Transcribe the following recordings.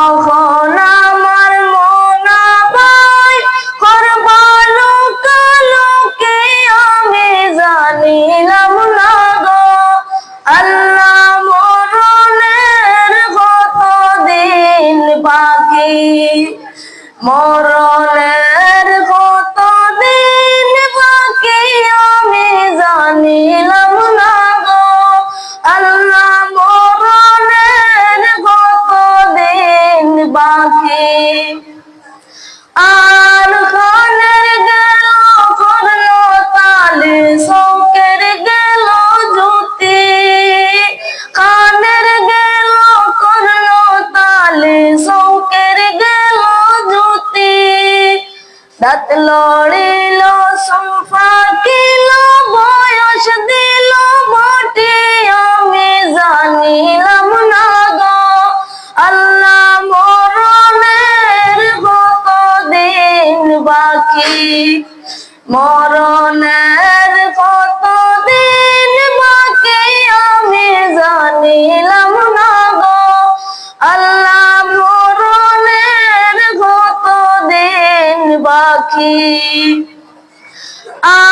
rojo. Ah.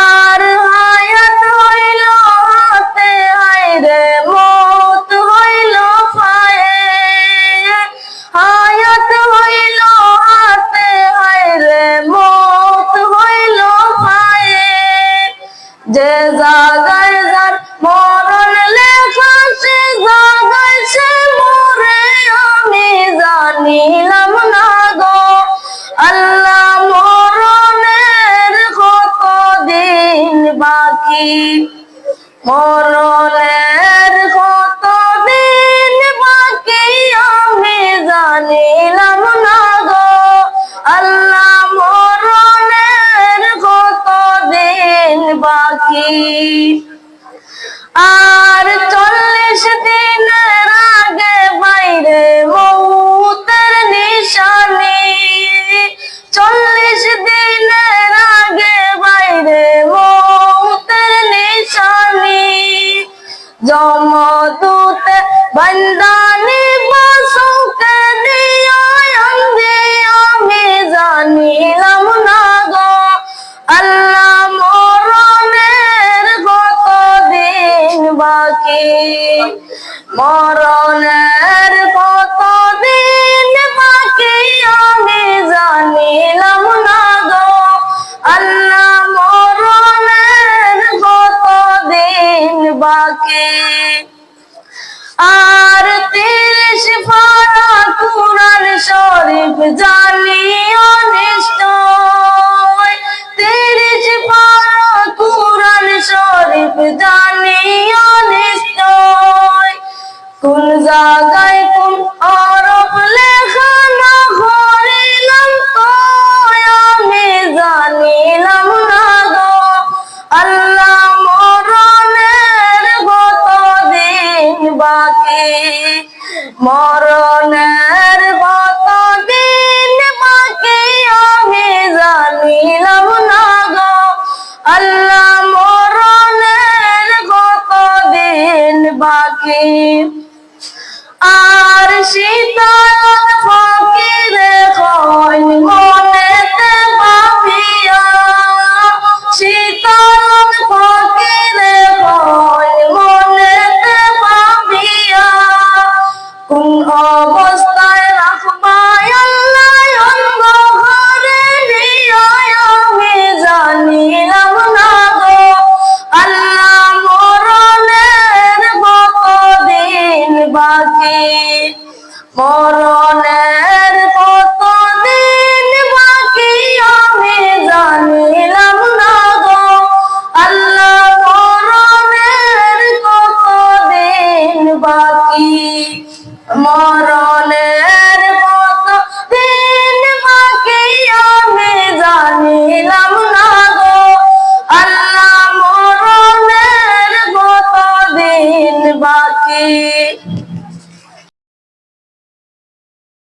বাকি। মরণের কত দিন বাকি আমি জানিলাম থাকে। আর তিরিশ ভাড়া কুরান শরীফ জানি অনিষ্ট।